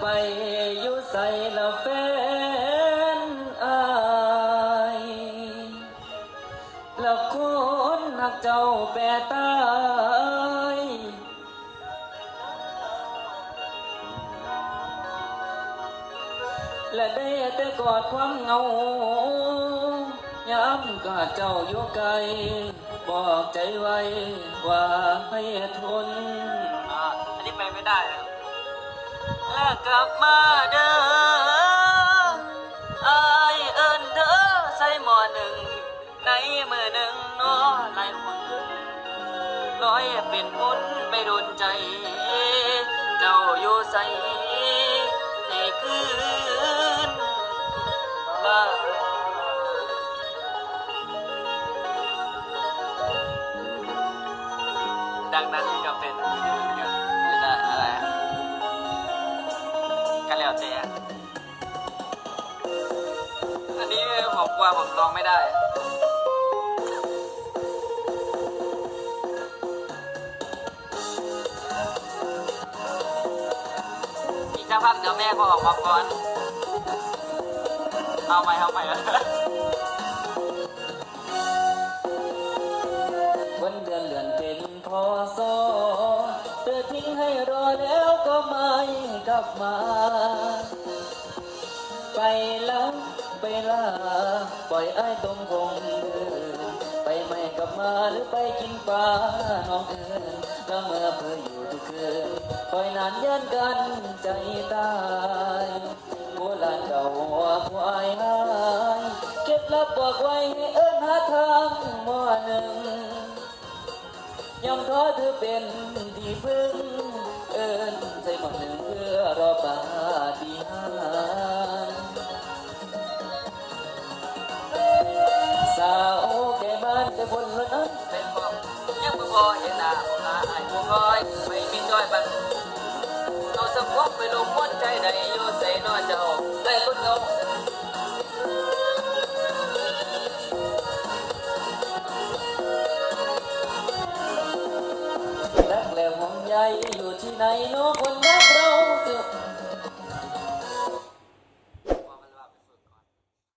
ไปอยู่ใส่ละแฟนอายละคนหักเจ้าแปรตายและได้แต่กอดความเงาย้ำกอดเจ้าอยู่ไกล บอกใจไว้ว่าให้ทน แล้วกลับมาเด้ออายเอิ้นเธอใส่หมอหนึ่ง ในมือหนึ่งน้อหลายคนลอยเป็นมุนไปโดนใจ เจ้าอยู่ใส่ในคืนบ้าดังนั้น นี้ผมกลัว่าผมร้องไม่ได้ อีกสักพักเดี๋ยวแม่ก็ออกมาก่อน เอาไปเอาไปวันเดือนเดือนเป็นพอสอเธอทิ้งให้รอแล้วก็ไม่กลับมา ไปแล้ว ไปลา ปล่อยไอ้ายตรงคงเดินไปไม่กลับมาหรือไปกินปลาน้องเอิญก็เมื่อเพื่ออยู่ทุกคืนคอยนานยันกันใจตายโบราณเก่าว่าผู้อายหายเก็บลับบอกไว้ให้เอิญหาทางม้อหนึ่งยอมท้อเธอเป็นที่พึ่งเอิญใส่หมดหนึ่ง ก่บ้านจะบนรถนั้นเป็นบอกยังบ่พอเห็นหน้าผมลาไอ้ผู้คอยไม่มีจ้อย